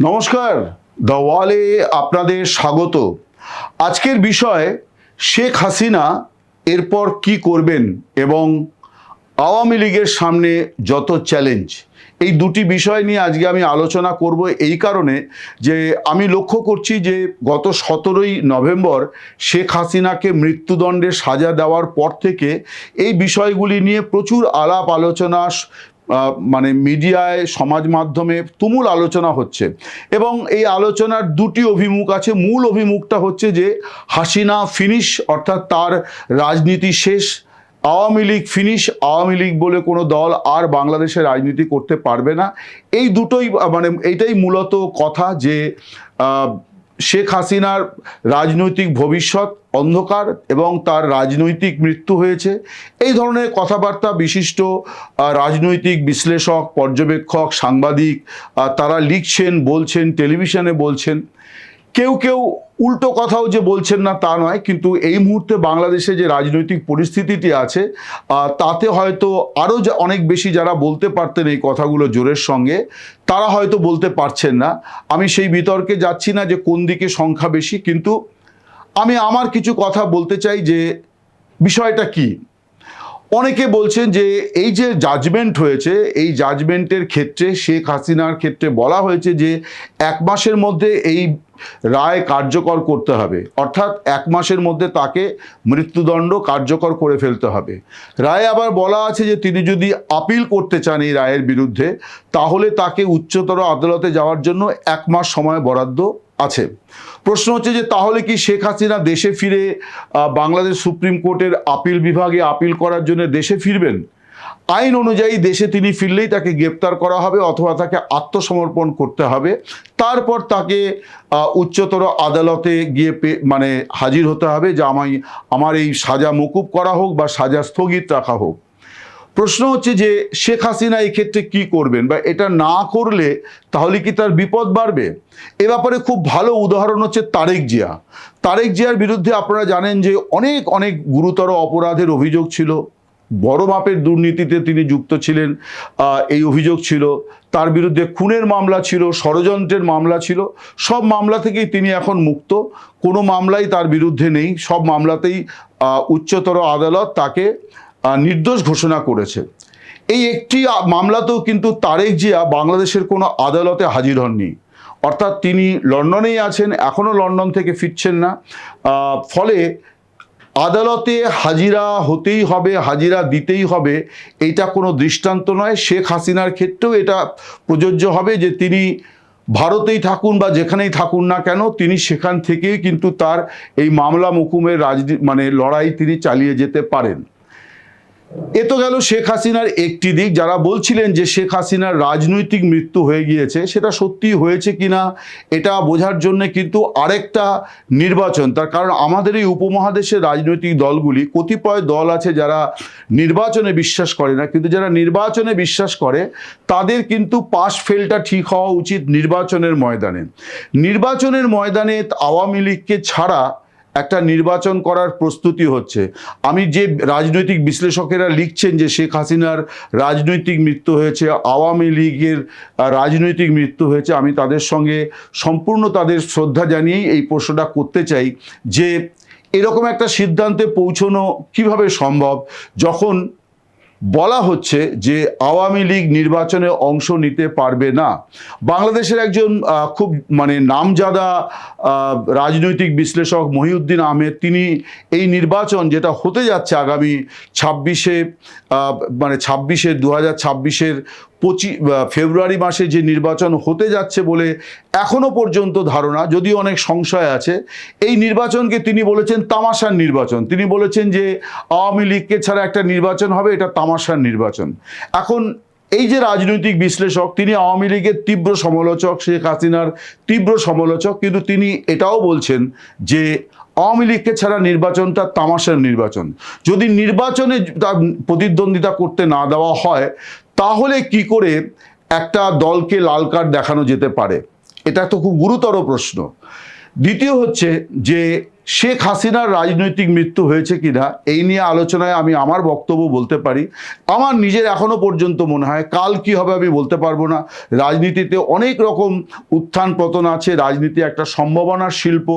নমস্কার দ্য ওয়ালে আপনাদের স্বাগত। আজকের বিষয়, শেখ হাসিনা এরপর কি করবেন এবং আওয়ামী লীগের সামনে যত চ্যালেঞ্জ এই দুটি বিষয় নিয়ে আজকে আমি আলোচনা করব এই কারণে যে আমি লক্ষ্য করছি যে গত সতেরোই নভেম্বর শেখ হাসিনাকে মৃত্যুদণ্ডে সাজা দেওয়ার পর থেকে এই বিষয়গুলি নিয়ে প্রচুর আলাপ আলোচনা মানে মিডিয়ায়, সমাজ মাধ্যমে তুমুল আলোচনা হচ্ছে। এবং এই আলোচনার দুটি অভিমুখ আছে। মূল অভিমুখটা হচ্ছে যে হাসিনা ফিনিশ অর্থাৎ তার রাজনীতি শেষ। আওয়ামী লীগ ফিনিশ আওয়ামী লীগ বলে কোনো দল আর বাংলাদেশে রাজনীতি করতে পারবে না। এই দুটোই মানে এইটাই মূলত কথা যে শেখ হাসিনার রাজনৈতিক ভবিষ্যৎ অন্ধকার এবং তার রাজনৈতিক মৃত্যু হয়েছে। এই ধরনের কথাবার্তা বিশিষ্ট রাজনৈতিক বিশ্লেষক, পর্যবেক্ষক, সাংবাদিক তারা লিখছেন, বলছেন, টেলিভিশনে বলছেন। কেউ কেউ উল্টো কথাও যে বলছেন না তা নয়, কিন্তু এই মুহূর্তে বাংলাদেশে যে রাজনৈতিক পরিস্থিতিটি আছে তাতে হয়তো আরও অনেক বেশি যারা বলতে পারতেন এই কথাগুলো জোরের সঙ্গে, তারা হয়তো বলতে পারছেন না। আমি সেই বিতর্কে যাচ্ছি না যে কোন দিকে সংখ্যা বেশি, কিন্তু আমি আমার কিছু কথা বলতে চাই যে বিষয়টা কি? অনেকে বলছেন যে এই যে জাজমেন্ট হয়েছে, এই জাজমেন্টের ক্ষেত্রে শেখ হাসিনার ক্ষেত্রে বলা হয়েছে যে এক মাসের মধ্যে এই রায় কার্যকর করতে হবে। অর্থাৎ এক মাসের মধ্যে তাকে মৃত্যুদণ্ড কার্যকর করে ফেলতে হবে। রায়ে আবার বলা আছে যে, তিনি যদি আপিল করতে চান এই রায়ের বিরুদ্ধে, তাহলে তাকে উচ্চতর আদালতে যাওয়ার জন্য এক মাস সময় বরাদ্দ আছে। প্রশ্ন হচ্ছে যে, তাহলে কি শেখ হাসিনা দেশে ফিরে বাংলাদেশ সুপ্রিম কোর্টের আপিল বিভাগে আপিল করার জন্য দেশে ফিরবেন? আইন অনুযায়ী দেশে তিনি ফিরলেই তাকে গ্রেপ্তার করা হবে অথবা তাকে আত্মসমর্পণ করতে হবে। তারপর তাকে উচ্চতর আদালতে গিয়ে মানে হাজির হতে হবে যে আমায়, আমার এই সাজা মকুব করা হোক বা সাজা স্থগিত রাখা হোক। প্রশ্ন হচ্ছে যে শেখ হাসিনা ক্ষেত্রে কি করবেন বা এটা না করলে তাহলে কি তার বিপদ বাড়বে? এ ব্যাপারে খুব ভালো উদাহরণ হচ্ছে তারেক জিয়া। তারেক জিয়ার বিরুদ্ধে আপনারা জানেন যে অনেক অনেক গুরুতর অপরাধের অভিযোগ ছিল। বড় মাপের দুর্নীতিতে তিনি যুক্ত ছিলেন। এই অভিযোগ ছিল। তার বিরুদ্ধে খুনের মামলা ছিল, ষড়যন্ত্রের মামলা ছিল। সব মামলা থেকেই তিনি এখন মুক্ত। কোনো মামলাই তার বিরুদ্ধে নেই। সব মামলাতেই উচ্চতর আদালত তাকে নির্দোষ ঘোষণা করেছে। এই একটি মামলাতেও কিন্তু তারেক জিয়া বাংলাদেশের কোনো আদালতে হাজির হননি। অর্থাৎ তিনি লন্ডনেই আছেন এখনও লন্ডন থেকে ফিরছেন না। ফলে আদালতে হাজিরা হতেই হবে, হাজিরা দিতেই হবে, এটা কোনো দৃষ্টান্ত নয়। শেখ হাসিনার ক্ষেত্রেও এটা প্রযোজ্য হবে যে তিনি ভারতেই থাকুন বা যেখানেই থাকুন না কেন, তিনি সেখান থেকেই কিন্তু তার এই মামলা মুকুমের রাজনীতি মানে লড়াই তিনি চালিয়ে যেতে পারেন। এ তো গেল শেখ হাসিনার একটি দিক। যারা বলছিলেন যে শেখ হাসিনার রাজনৈতিক মৃত্যু হয়ে গিয়েছে, সেটা সত্যি হয়েছে কিনা এটা বোঝার জন্য কিন্তু আরেকটা নির্বাচন। তার কারণ আমাদের এই উপমহাদেশের রাজনৈতিক দলগুলি, কতিপয় দল আছে যারা নির্বাচনে বিশ্বাস করে না, কিন্তু যারা নির্বাচনে বিশ্বাস করে, তাদের কিন্তু পাশ ফেলটা ঠিক হওয়া উচিত নির্বাচনের ময়দানে। নির্বাচনের ময়দানে আওয়ামী লীগকে ছাড়া একটা নির্বাচন করার প্রস্তুতি হচ্ছে। আমি যে রাজনৈতিক বিশ্লেষকেরা লিখছেন যে শেখ হাসিনার রাজনৈতিক মৃত্যু হয়েছে, আওয়ামী লীগের রাজনৈতিক মৃত্যু হয়েছে, আমি তাদের সঙ্গে সম্পূর্ণ তাদের শ্রদ্ধা জানিয়েই এই প্রশ্নটা করতে চাই যে এরকম একটা সিদ্ধান্তে পৌঁছনো কীভাবে সম্ভব? যখন বলা হচ্ছে যে আওয়ামী লীগ নির্বাচনে অংশ নিতে পারবে না। বাংলাদেশের একজন খুব মানে নামজাদা রাজনৈতিক বিশ্লেষক মহিউদ্দিন আহমেদ, তিনি এই নির্বাচন যেটা হতে যাচ্ছে আগামী ছাব্বিশে মানে ছাব্বিশে দু হাজার ছাব্বিশের পঁচিশ ফেব্রুয়ারি মাসে যে নির্বাচন হতে যাচ্ছে বলে এখনও পর্যন্ত ধারণা, যদিও অনেক সংশয় আছে, এই নির্বাচনকে তিনি বলেছেন তামাশার নির্বাচন। তিনি বলেছেন যে আওয়ামী লীগকে ছাড়া একটা নির্বাচন হবে, এটা তামাশার নির্বাচন। এখন এই যে রাজনৈতিক বিশ্লেষক, তিনি আওয়ামী লীগের তীব্র সমালোচক, শেখ হাসিনার তীব্র সমালোচক, কিন্তু তিনি এটাও বলছেন যে আওয়ামী লীগকে ছাড়া নির্বাচনটা তামাশার নির্বাচন। যদি নির্বাচনে তার প্রতিদ্বন্দ্বিতা করতে না দেওয়া হয় তাহলে কি করে একটা দলকে লাল কার্ড দেখানো যেতে পারে? এটা তো খুব গুরুতর প্রশ্ন। দ্বিতীয় হচ্ছে যে শেখ হাসিনার রাজনৈতিক মৃত্যু হয়েছে কিনা, এই নিয়ে আলোচনায় আমি আমার বক্তব্য বলতে পারি। আমার নিজের এখনও পর্যন্ত মনে হয় কাল কি হবে আমি বলতে পারব না। রাজনীতিতে অনেক রকম উত্থান পতন আছে, রাজনীতি একটা সম্ভাবনার শিল্প।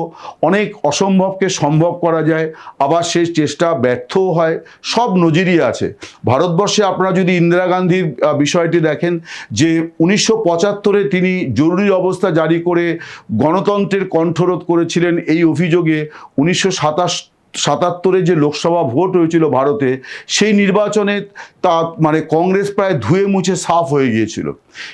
অনেক অসম্ভবকে সম্ভব করা যায়, আবার সেই চেষ্টা ব্যর্থও হয়, সব নজিরই আছে। ভারতবর্ষে আপনারা যদি ইন্দিরা গান্ধীর বিষয়টি দেখেন যে উনিশশো পঁচাত্তরে তিনি জরুরি অবস্থা জারি করে গণতন্ত্রের কণ্ঠরোধ করেছিলেন এই অভিযোগে উনিশশো সাতাশ, সাতাত্তরে যে লোকসভা ভোট হয়েছিল ভারতে, সেই নির্বাচনে তা মানে কংগ্রেস প্রায় ধুয়ে মুছে সাফ হয়ে গিয়েছিল।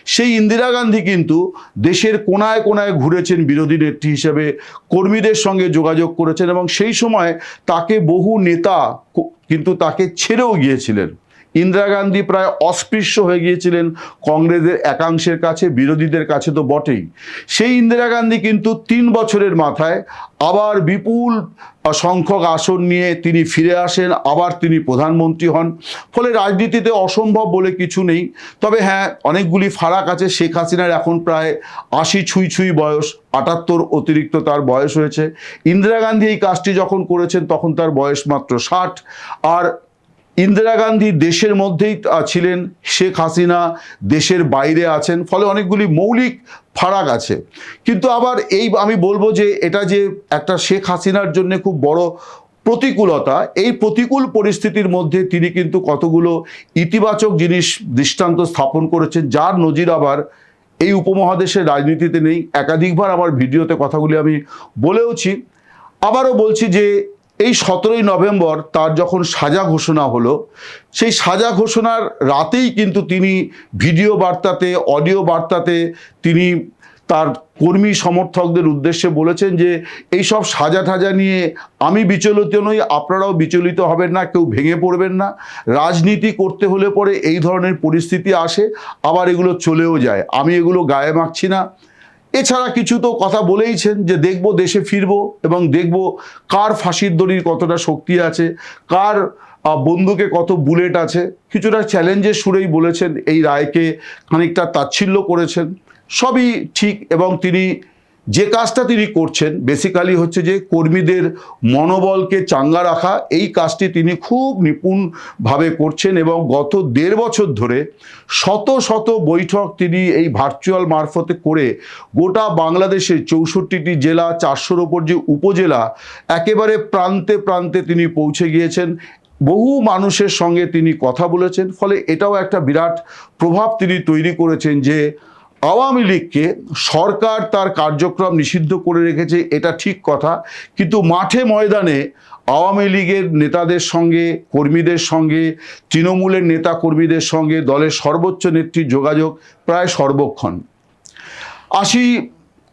সেই ইন্দিরা গান্ধী কিন্তু দেশের কোনায় কোনায় ঘুরেছেন বিরোধী নেত্রী হিসেবে, কর্মীদের সঙ্গে যোগাযোগ করেছেন এবং সেই সময় তাকে বহু নেতা কিন্তু তাকে ছেড়েও গিয়েছিলেন। ইন্দিরা গান্ধী প্রায় অস্পৃশ্য হয়ে গিয়েছিলেন কংগ্রেসের একাংশের কাছে, বিরোধীদের কাছে তো বটেই। সেই ইন্দিরা গান্ধী কিন্তু তিন বছরের মাথায় আবার বিপুল সংখ্যক আসন নিয়ে তিনি ফিরে আসেন, আবার তিনি প্রধানমন্ত্রী হন। ফলে রাজনীতিতে অসম্ভব বলে কিছু নেই। তবে হ্যাঁ অনেকগুলি ফারাক আছে। শেখ হাসিনার এখন প্রায় আশি ছুঁই ছুঁই বয়স, আটাত্তর অতিরিক্ত তার বয়স হয়েছে। ইন্দিরা গান্ধী এই কাজটি যখন করেছেন, তখন তার বয়স মাত্র ষাট। আর ইন্দিরা গান্ধী দেশের মধ্যেই ছিলেন, শেখ হাসিনা দেশের বাইরে আছেন, ফলে অনেকগুলি মৌলিক ফারাক আছে। কিন্তু আবার এই আমি বলব যে, এটা যে একটা শেখ হাসিনার জন্য খুব বড় প্রতিকূলতা, এই প্রতিকূল পরিস্থিতির মধ্যে তিনি কিন্তু কতগুলো ইতিবাচক জিনিস দৃষ্টান্ত স্থাপন করেছেন, যার নজির আবার এই উপমহাদেশের রাজনীতিতে নেই। একাধিকবার আমার ভিডিওতে কথাগুলি আমি বলেওছি। আবারও বলছি যে এই সতেরোই নভেম্বর তার যখন সাজা ঘোষণা হলো, সেই সাজা ঘোষণার রাতেই কিন্তু তিনি ভিডিও বার্তাতে, অডিও বার্তাতে তিনি তার কর্মী সমর্থকদের উদ্দেশ্যে বলেছেন যে, এই সব সাজা ঠাজা নিয়ে আমি বিচলিত নই, আপনারাও বিচলিত হবেন না, কেউ ভেঙে পড়বেন না। রাজনীতি করতে হলে পরে এই ধরনের পরিস্থিতি আসে, আবার এগুলো চলেও যায়। আমি এগুলো গায়ে মাখছি না। এছাড়া কিছু তো কথা বলেইছেন যে দেখব দেশে ফিরব এবং দেখব কার ফাঁসির দড়ির কতটা শক্তি আছে, কার বন্ধুকে কত বুলেট আছে। কিছুটা চ্যালেঞ্জের সুরেই বলেছেন, এই রায়কে খানিকটা তাচ্ছিল্য করেছেন। সবই ঠিক এবং তিনি যে কাজটা তিনি করছেন বেসিক্যালি হচ্ছে যে কর্মীদের মনোবলকে চাঙ্গা রাখা, এই কাজটি তিনি খুব নিপুণভাবে করছেন এবং গত দেড় বছর ধরে শত শত বৈঠক তিনি এই ভার্চুয়াল মারফতে করে গোটা বাংলাদেশের চৌষট্টিটি জেলা, চারশোর ওপর যে উপজেলা, একেবারে প্রান্তে প্রান্তে তিনি পৌঁছে গিয়েছেন। বহু মানুষের সঙ্গে তিনি কথা বলেছেন, ফলে এটাও একটা বিরাট প্রভাব তিনি তৈরি করেছেন যে আওয়ামী লীগকে সরকার তার কার্যক্রম নিষিদ্ধ করে রেখেছে, এটা ঠিক কথা। কিন্তু মাঠে ময়দানে আওয়ামী লীগের নেতাদের সঙ্গে, কর্মীদের সঙ্গে, তৃণমূলের নেতা কর্মীদের সঙ্গে, দলের সর্বোচ্চ নেত্রীর যোগাযোগ প্রায় সর্বক্ষণ। আসি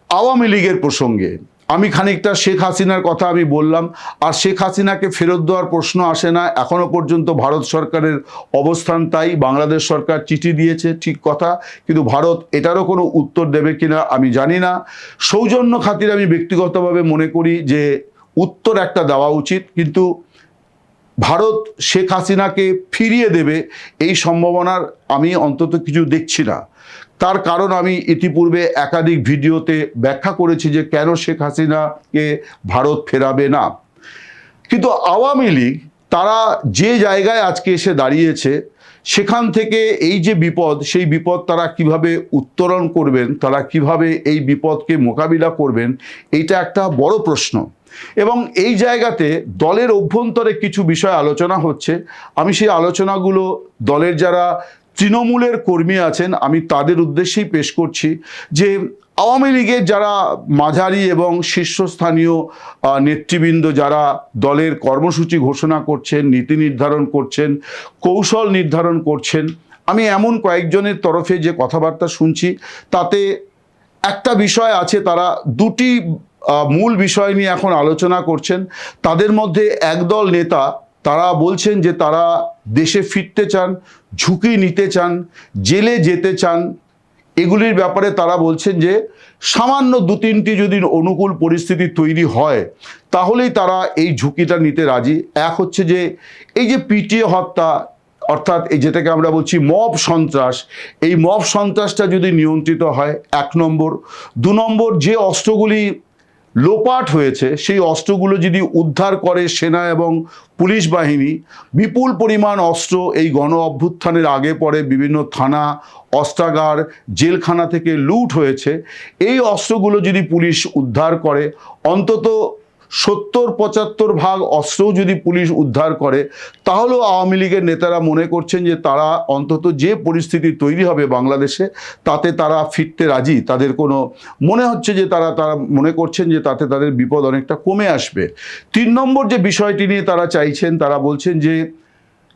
আওয়ামী লীগের প্রসঙ্গে। আমি খানিকটা শেখ হাসিনার কথা আমি বললাম, আর শেখ হাসিনাকে ফেরত দেওয়ার প্রশ্ন আসে না এখনও পর্যন্ত ভারত সরকারের অবস্থান তাই, বাংলাদেশ সরকার চিঠি দিয়েছে, ঠিক কথা, কিন্তু ভারত এটারও কোনো উত্তর দেবে কিনা আমি জানি না। সৌজন্য খাতির আমি ব্যক্তিগতভাবে মনে করি যে উত্তর একটা দেওয়া উচিত, কিন্তু ভারত শেখ হাসিনাকে ফিরিয়ে দেবে এই সম্ভাবনার আমি অন্তত কিছু দেখছি না। তার কারণ আমি ইতিপূর্বে একাধিক ভিডিওতে ব্যাখ্যা করেছি যে কেন শেখ হাসিনাকে ভারত ফেরাবে না। কিন্তু আওয়ামী লীগ, তারা যে জায়গায় আজকে এসে দাঁড়িয়েছে, সেখান থেকে এই যে বিপদ, সেই বিপদ তারা কীভাবে উত্তরণ করবেন, তারা কীভাবে এই বিপদকে মোকাবিলা করবেন, এইটা একটা বড় প্রশ্ন। এবং এই জায়গাতে দলের অভ্যন্তরে কিছু বিষয় আলোচনা হচ্ছে। আমি সেই আলোচনাগুলো দলের যারা তৃণমূলের কর্মী আছেন, আমি তাদের উদ্দেশ্যেই পেশ করছি যে আওয়ামী লীগের যারা মাঝারি এবং শীর্ষস্থানীয় নেতৃবৃন্দ যারা দলের কর্মসূচি ঘোষণা করছেন, নীতি নির্ধারণ করছেন, কৌশল নির্ধারণ করছেন, আমি এমন কয়েকজনের তরফে যে কথাবার্তা শুনছি, তাতে একটা বিষয় আছে, তারা দুটি মূল বিষয় নিয়ে এখন আলোচনা করছেন, তাদের মধ্যে একদল নেতা, তারা বলছেন যে তারা দেশে ফিরতে চান ঝুঁকি নিতে চান, জেলে যেতে চান, এগুলির ব্যাপারে তারা বলছেন যে সামান্য দু তিনটি যদি অনুকূল পরিস্থিতি তৈরি হয়, তাহলেই তারা এই ঝুঁকিটা নিতে রাজি। এক হচ্ছে যে এই যে পিটিএ হত্যা, অর্থাৎ এই যেটাকে আমরা বলছি মব সন্ত্রাস, এই মব সন্ত্রাসটা যদি নিয়ন্ত্রিত হয়, এক নম্বর। দু নম্বর যে অস্ত্রগুলি লোপাট হয়েছে, সেই অস্ত্রগুলো যদি উদ্ধার করে সেনা এবং পুলিশ বাহিনী, বিপুল পরিমাণ অস্ত্র এই গণ অভ্যুত্থানের আগে পরে বিভিন্ন থানা, অস্ত্রাগার, জেলখানা থেকে লুট হয়েছে। এই অস্ত্রগুলো যদি পুলিশ উদ্ধার করে, অন্তত সত্তর, পঁচাত্তর ভাগ অস্ত্রও যদি পুলিশ উদ্ধার করে, তাহলেও আওয়ামী লীগের নেতারা মনে করছেন যে তারা অন্তত যে পরিস্থিতি তৈরি হবে বাংলাদেশে, তাতে তারা ফিরতে রাজি। তাদের কোনো মনে হচ্ছে যে তারা তারা মনে করছেন যে তাতে তাদের বিপদ অনেকটা কমে আসবে। তিন নম্বর যে বিষয়টি নিয়ে তারা চাইছেন, তারা বলছেন যে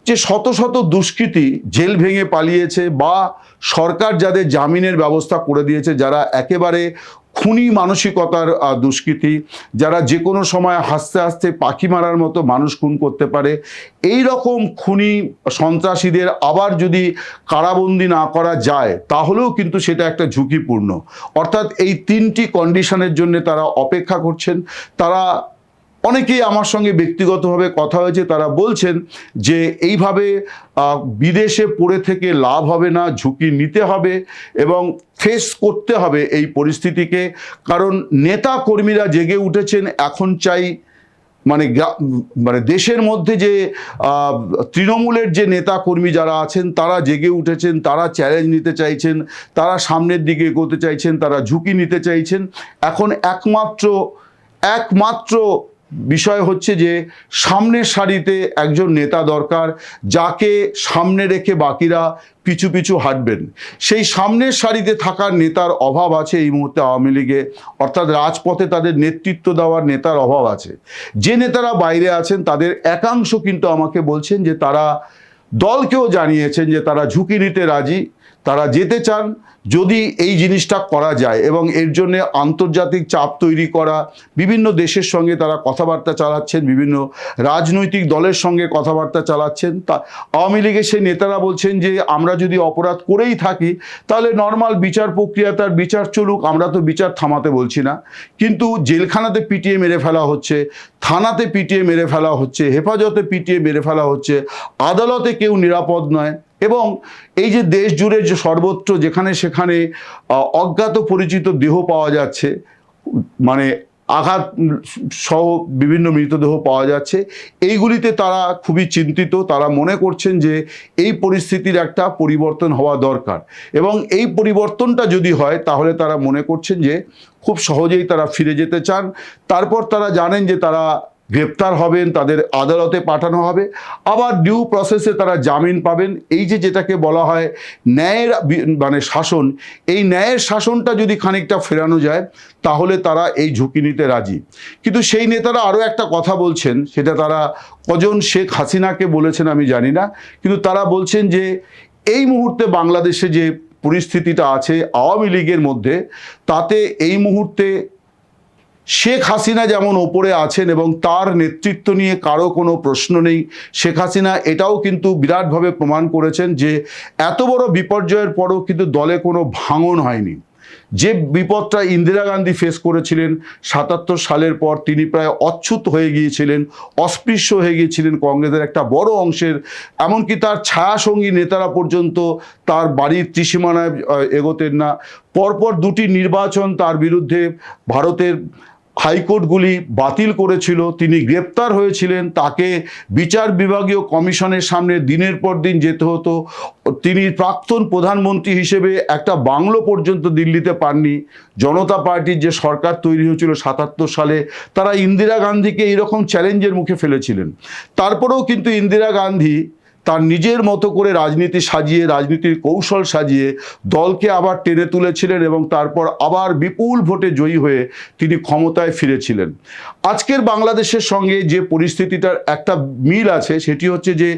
যে শত শত দুষ্কৃতী জেল ভেঙে পালিয়েছে বা সরকার যাদের জামিনের ব্যবস্থা করে দিয়েছে, যারা একেবারে খুনি মানসিকতার দুষ্কৃতি। যারা যে কোনো সময় হাসতে হাসতে পাখি মারার মতো মানুষ খুন করতে পারে এই রকম খুনি সন্ত্রাসীদের আবার যদি কারাবন্দি না করা যায়, তাহলেও কিন্তু সেটা একটা ঝুঁকিপূর্ণ। অর্থাৎ এই তিনটি কন্ডিশনের জন্য তারা অপেক্ষা করছেন। তারা অনেকেই আমার সঙ্গে ব্যক্তিগতভাবে কথা হয়েছে, তারা বলছেন যে এইভাবে বিদেশে পড়ে থেকে লাভ হবে না, ঝুঁকি নিতে হবে এবং ফেস করতে হবে এই পরিস্থিতিকে। কারণ নেতা কর্মীরা জেগে উঠেছেন, এখন চাই মানে মানে দেশের মধ্যে যে তৃণমূলের যে নেতা কর্মী যারা আছেন, তারা জেগে উঠেছেন, তারা চ্যালেঞ্জ নিতে চাইছেন, তারা সামনের দিকে এগোতে চাইছেন, তারা ঝুঁকি নিতে চাইছেন। এখন একমাত্র একমাত্র বিষয় হচ্ছে যে সামনের সারিতে একজন নেতা দরকার যাকে সামনে রেখে বাকিরা পিছু পিছু হাঁটবেন। সেই সামনের সারিতে থাকার নেতার অভাব আছে এই মুহূর্তে আওয়ামী লীগে, অর্থাৎ রাজপথে তাদের নেতৃত্ব দেওয়ার নেতার অভাব আছে। যে নেতারা বাইরে আছেন, তাদের একাংশ কিন্তু আমাকে বলছেন যে তারা দলকেও জানিয়েছেন যে তারা ঝুঁকি নিতে রাজি। তারা যেতে চান যদি এই জিনিসটা করা যায় এবং এর জন্য আন্তর্জাতিক চাপ তৈরি করা, বিভিন্ন দেশের সঙ্গে তারা কথাবার্তা চালাচ্ছেন, বিভিন্ন রাজনৈতিক দলের সঙ্গে কথাবার্তা চালাচ্ছেন। তা আওয়ামী লীগের সেই নেতারা বলছেন যে, আমরা যদি অপরাধ করেই থাকি, তাহলে নর্মাল বিচার প্রক্রিয়া তার বিচার চলুক, আমরা তো বিচার থামাতে বলছি না। কিন্তু জেলখানাতে পিটিয়ে মেরে ফেলা হচ্ছে, থানাতে পিটিয়ে মেরে ফেলা হচ্ছে, হেফাজতে পিটিয়ে মেরে ফেলা হচ্ছে, আদালতে কেউ নিরাপদ নয়। এবং এই যে দেশ জুড়ে যে সর্বত্র যেখানে সেখানে অজ্ঞাত পরিচিত দেহ পাওয়া যাচ্ছে মানে আঘাত সহ বিভিন্ন মৃতদেহ পাওয়া যাচ্ছে, এইগুলিতে তারা খুবই চিন্তিত, তারা মনে করছেন যে এই পরিস্থিতির একটা পরিবর্তন হওয়া দরকার। এবং এই পরিবর্তনটা যদি হয়, তাহলে তারা মনে করছেন যে খুব সহজেই তারা ফিরে যেতে চান। তারপর তারা জানেন যে তারা গ্রেপ্তার হবেন, তাদের আদালতে পাঠানো হবে। আবার ডিউ প্রসেসে তারা জামিন পাবেন। এই যে যেটাকে বলা হয় ন্যায়ের মানে শাসন, এই ন্যায়ের শাসনটা যদি খানিকটা ফেরানো যায়, তাহলে তারা এই ঝুঁকি নিতে রাজি। কিন্তু সেই নেতারা আরও একটা কথা বলছেন, সেটা তারা কজন শেখ হাসিনাকে বলেছেন আমি জানি না, কিন্তু তারা বলছেন যে এই মুহূর্তে বাংলাদেশে যে পরিস্থিতিটা আছে আওয়ামী লীগের মধ্যে, তাতে এই মুহূর্তে শেখ হাসিনা যেমন ওপরে আছেন এবং তার নেতৃত্ব নিয়ে কারও কোনো প্রশ্ন নেই, শেখ হাসিনা এটাও কিন্তু বিরাটভাবে প্রমাণ করেছেন যে এত বড় বিপর্যয়ের পরও কিন্তু দলে কোনো ভাঙন হয়নি। যে বিপদটা ইন্দিরা গান্ধী ফেস করেছিলেন, সাতাত্তর সালের পর তিনি প্রায় অচ্ছুত হয়ে গিয়েছিলেন, অস্পৃশ্য হয়ে গিয়েছিলেন কংগ্রেসের একটা বড় অংশের, এমনকি তার ছায়াসঙ্গী নেতারা পর্যন্ত তার বাড়ির ত্রিসীমানায় এগোতেন না। পরপর দুটি নির্বাচন তার বিরুদ্ধে ভারতের হাইকোর্টগুলি বাতিল করেছিল, তিনি গ্রেপ্তার হয়েছিলেন, তাকে বিচার বিভাগীয় কমিশনের সামনে দিনের পর দিন যেতে হতো। তিনি প্রাক্তন প্রধানমন্ত্রী হিসেবে একটা বাংলো পর্যন্ত দিল্লিতে পাননি। জনতা পার্টির যে সরকার তৈরি হয়েছিল সাতাত্তর সালে, তারা ইন্দিরা গান্ধীকে এইরকম চ্যালেঞ্জের মুখে ফেলেছিলেন। তারপরেও কিন্তু ইন্দিরা গান্ধী তার নিজের মতো করে রাজনীতি সাজিয়ে, রাজনীতির কৌশল সাজিয়ে দলকে আবার টেনে তুলেছিলেন এবং তারপর আবার বিপুল ভোটে জয়ী হয়ে তিনি ক্ষমতায় ফিরেছিলেন। আজকের বাংলাদেশের সঙ্গে যে পরিস্থিতিটার একটা মিল আছে, সেটি হচ্ছে যে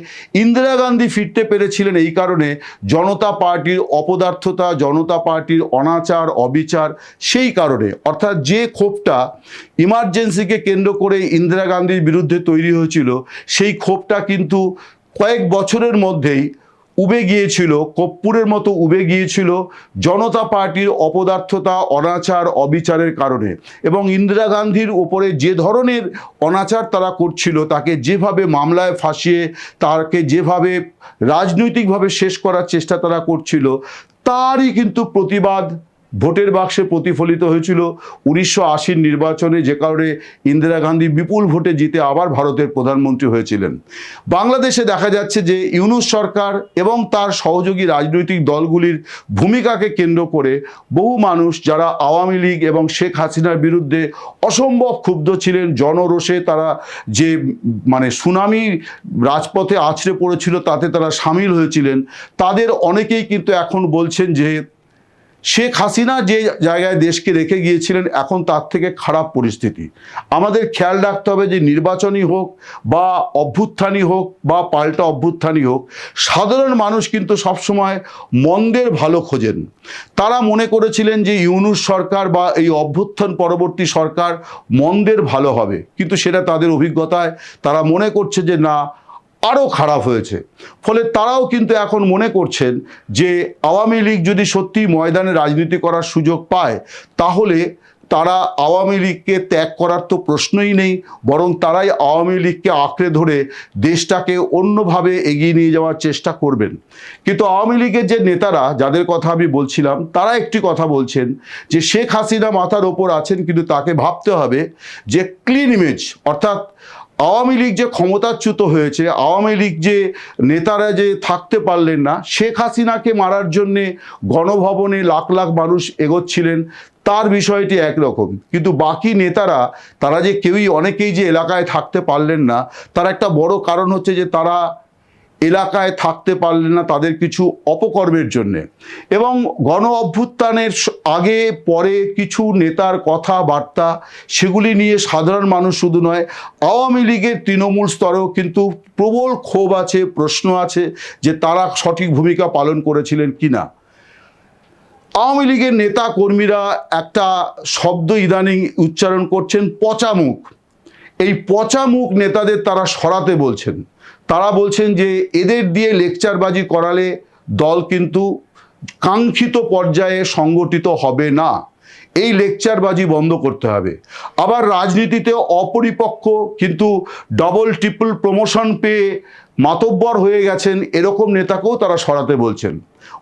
ইন্দিরা গান্ধী ফিরতে পেরেছিলেন এই কারণে জনতা পার্টির অপদার্থতা, জনতা পার্টির অনাচার, অবিচার সেই কারণে। অর্থাৎ যে ক্ষোভটা ইমার্জেন্সিকে কেন্দ্র করে ইন্দিরা গান্ধীর বিরুদ্ধে তৈরি হয়েছিল, সেই ক্ষোভটা কিন্তু কয়েক বছরের মধ্যেই উবে গিয়েছিল কপ্পুরের মতো উবে গিয়েছিল জনতা পার্টির অপদার্থতা, অনাচার, অবিচারের কারণে এবং ইন্দিরা গান্ধীর উপরে যে ধরনের অনাচার তারা করছিল তাকে যেভাবে মামলায় ফাঁসিয়ে, তাকে যেভাবে রাজনৈতিকভাবে শেষ করার চেষ্টা তারা করছিল, তারই কিন্তু প্রতিবাদ ভোটের বাক্সে প্রতিফলিত হয়েছিল উনিশশো আশির নির্বাচনে যে কারণে ইন্দিরা গান্ধী বিপুল ভোটে জিতে আবার ভারতের প্রধানমন্ত্রী হয়েছিলেন। বাংলাদেশে দেখা যাচ্ছে যে ইউনুস সরকার এবং তার সহযোগী রাজনৈতিক দলগুলির ভূমিকাকে কেন্দ্র করে বহু মানুষ যারা আওয়ামী লীগ এবং শেখ হাসিনার বিরুদ্ধে অসম্ভব ক্ষুব্ধ ছিলেন, জনরোষে তারা যে মানে সুনামি রাজপথে আছড়ে পড়েছিল তাতে তারা সামিল হয়েছিলেন। তাদের অনেকেই কিন্তু এখন বলছেন যে শেখ হাসিনা যে জায়গায় দেশকে রেখে গিয়েছিলেন, এখন তার থেকে খারাপ পরিস্থিতি। আমাদের খেয়াল রাখতে হবে যে নির্বাচনই হোক বা অভ্যুত্থানই হোক বা পাল্টা অভ্যুত্থানই হোক, সাধারণ মানুষ কিন্তু সবসময় মন্দের ভালো খোঁজেন। তারা মনে করেছিলেন যে ইউনুস সরকার বা এই অভ্যুত্থান পরবর্তী সরকার মন্দের ভালো হবে, কিন্তু সেটা তাদের অভিজ্ঞতায়, তারা মনে করছে যে না আরও খারাপ হয়েছে। ফলে তারাও কিন্তু এখন মনে করছেন যে আওয়ামী লীগ যদি সত্যি ময়দানে রাজনীতি করার সুযোগ পায়, তাহলে তারা আওয়ামী লীগকে ত্যাগ করার তো প্রশ্নই নেই, বরং তারাই আওয়ামী লীগকে আঁকড়ে ধরে দেশটাকে অন্যভাবে এগিয়ে নিয়ে যাওয়ার চেষ্টা করবেন। কিন্তু আওয়ামী লীগের যে নেতারা, যাদের কথা আমি বলছিলাম, তারা একটি কথা বলছেন যে শেখ হাসিনা মাথার ওপর আছেন, কিন্তু তাকে ভাবতে হবে যে ক্লিন ইমেজ অর্থাৎ আওয়ামী লীগ যে ক্ষমতাচ্যুত হয়েছে, আওয়ামী লীগ যে নেতারা যে থাকতে পারলেন না, শেখ হাসিনাকে মারার জন্যে গণভবনে লাখ লাখ মানুষ এগোচ্ছিলেন, তার বিষয়টি একরকম। কিন্তু বাকি নেতারা, তারা যে কেউই, অনেকেই যে এলাকায় থাকতে পারলেন না, তার একটা বড় কারণ হচ্ছে যে তারা এলাকায় থাকতে পারলেন না তাদের কিছু অপকর্মের জন্যে। এবং গণ অভ্যুত্থানের আগে, পরে কিছু নেতার কথাবার্তা সেগুলি নিয়ে সাধারণ মানুষ শুধু নয়, আওয়ামী লীগের তৃণমূল স্তরেও কিন্তু প্রবল ক্ষোভ আছে, প্রশ্ন আছে যে তারা সঠিক ভূমিকা পালন করেছিলেন কি না। আওয়ামী লীগের নেতা কর্মীরা একটা শব্দ ইদানিং উচ্চারণ করছেন পচামুখ। এই পচামুখ নেতাদের তারা সরাতে বলছেন। তারা বলছেন যে এদের দিয়ে লেকচারবাজি করালে দল কিন্তু কাঙ্ক্ষিত পর্যায়ে সংগঠিত হবে না। এই লেকচারবাজি বন্ধ করতে হবে। আবার রাজনীতিতে অপরিপক্ক কিন্তু ডবল ট্রিপল প্রমোশন পেয়ে মাতব্বর হয়ে গেছেন এরকম নেতাকেও তারা সরাতে বলছেন।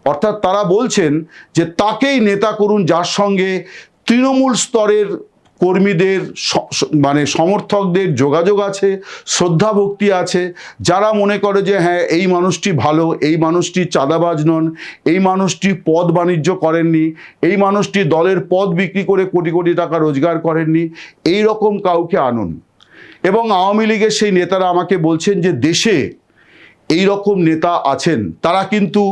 অর্থাৎ তারা বলছেন যে তাকেই নেতা করুন যার সঙ্গে তৃণমূল স্তরের কর্মীদের মানে সমর্থকদের যোগাযোগ আছে শ্রদ্ধা ভক্তি আছে, যারা মনে করে যে হ্যাঁ এই মানুষটি ভালো, এই মানুষটি চাঁদাবাজ নন, এই মানুষটি পদ বাণিজ্য করেননি, এই মানুষটি দলের পদ বিক্রি করে কোটি কোটি টাকা রোজগার করেননি, এই রকম কাউকে আনুন। এবং আওয়ামী লীগের সেই নেতারা আমাকে বলছেন যে দেশে এই রকম নেতা আছেন, তারা কিন্তু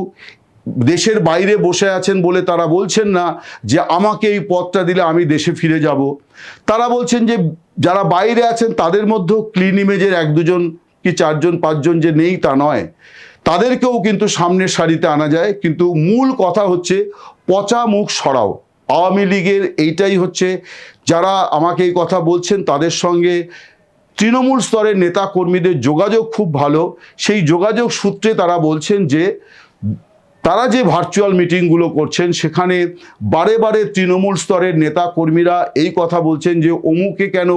দেশের বাইরে বসে আছেন বলে তারা বলছেন না যে আমাকে এই পথটা দিলে আমি দেশে ফিরে যাব। তারা বলছেন যে যারা বাইরে আছেন তাদের মধ্যেও ক্লিন ইমেজের এক দুজন কি চারজন পাঁচজন যে নেই তা নয়। তাদেরকেও কিন্তু সামনের সারিতে আনা যায়। কিন্তু মূল কথা হচ্ছে পচা মুখ সরাও। আওয়ামী লীগের এইটাই হচ্ছে যারা আমাকে এই কথা বলছেন তাদের সঙ্গে তৃণমূল স্তরের নেতা কর্মীদের যোগাযোগ খুব ভালো। সেই যোগাযোগ সূত্রে তারা বলছেন যে তারা যে ভার্চুয়াল মিটিংগুলো করছেন, সেখানে বারে বারে তৃণমূল স্তরের নেতা কর্মীরা এই কথা বলছেন যে, অমুকে কেন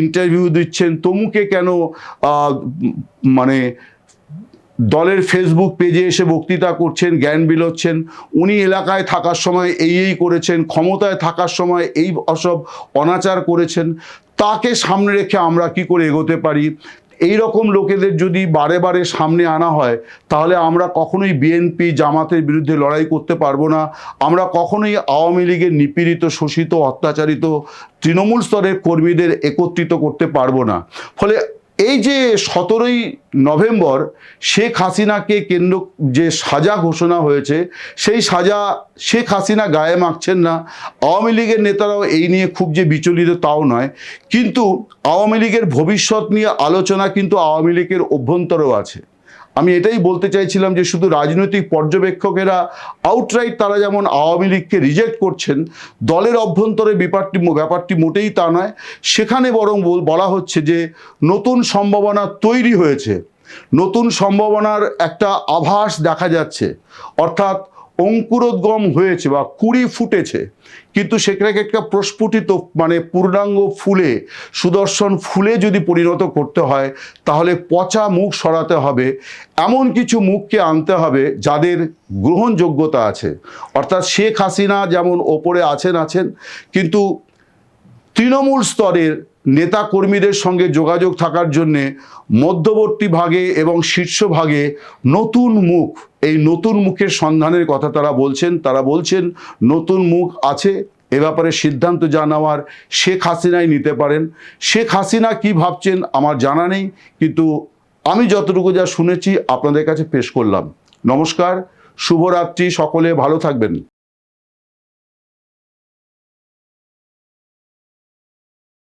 ইন্টারভিউ দিচ্ছেন? তমুকে কেন মানে দলের ফেসবুক পেজে এসে বক্তৃতা করছেন, জ্ঞান বিলোচ্ছেন? উনি এলাকায় থাকার সময় এই এই করেছেন, ক্ষমতায় থাকার সময় এই অসব অনাচার করেছেন। তাকে সামনে রেখে আমরা কি করে এগোতে পারি? এই রকম লোকেদের যদি বারে বারে সামনে আনা হয়, তাহলে আমরা কখনোই বিএনপি জামাতের বিরুদ্ধে লড়াই করতে পারব না। আমরা কখনোই আওয়ামী লীগের নিপীড়িত, শোষিত, অত্যাচারিত তৃণমূল স্তরের কর্মীদের একত্রিত করতে পারব না। ফলে এই যে সতেরোই নভেম্বর শেখ হাসিনাকে কেন্দ্র যে সাজা ঘোষণা হয়েছে, সেই সাজা শেখ হাসিনা গায়ে মাখছেন না। আওয়ামী লীগের নেতারাও এই নিয়ে খুব যে বিচলিত তাও নয়। কিন্তু আওয়ামী লীগের ভবিষ্যৎ নিয়ে আলোচনা কিন্তু আওয়ামী লীগের অভ্যন্তরেও আছে। আমি এটাই বলতে চাইছিলাম যে শুধু রাজনৈতিক পর্যবেক্ষকেরা আউটরাইট তারা যেমন আওয়ামী লীগকে রিজেক্ট করছেন, দলের অভ্যন্তরে ব্যাপারটি ব্যাপারটি মোটেই তা নয়। সেখানে বরং বল- বলা হচ্ছে যে নতুন সম্ভাবনা তৈরি হয়েছে। নতুন সম্ভাবনার একটা আভাস দেখা যাচ্ছে। অর্থাৎ অঙ্কুরোদ্গম হয়েছে বা কুড়ি ফুটেছে, কিন্তু সেখানে একটা প্রস্ফুটিত মানে পূর্ণাঙ্গ ফুলে, সুদর্শন ফুলে যদি পরিণত করতে হয়, তাহলে পচা মুখ সরাতে হবে। এমন কিছু মুখকে আনতে হবে যাদের গ্রহণযোগ্যতা আছে। অর্থাৎ শেখ হাসিনা যেমন ওপরে আছেন আছেন, কিন্তু তৃণমূল স্তরের নেতা কর্মীদের সঙ্গে যোগাযোগ থাকার জন্যে মধ্যবর্তী ভাগে এবং শীর্ষ ভাগে নতুন মুখ, এই নতুন মুখের সন্ধানের কথা তারা বলছেন। তারা বলছেন, নতুন মুখ আছে, এ ব্যাপারে সিদ্ধান্ত যা নেওয়ার শেখ হাসিনাই নিতে পারেন। শেখ হাসিনা কি ভাবছেন আমার জানা নেই, কিন্তু আমি যতটুকু যা শুনেছি আপনাদের কাছে পেশ করলাম। নমস্কার, শুভরাত্রি সকলে, ভালো থাকবেন।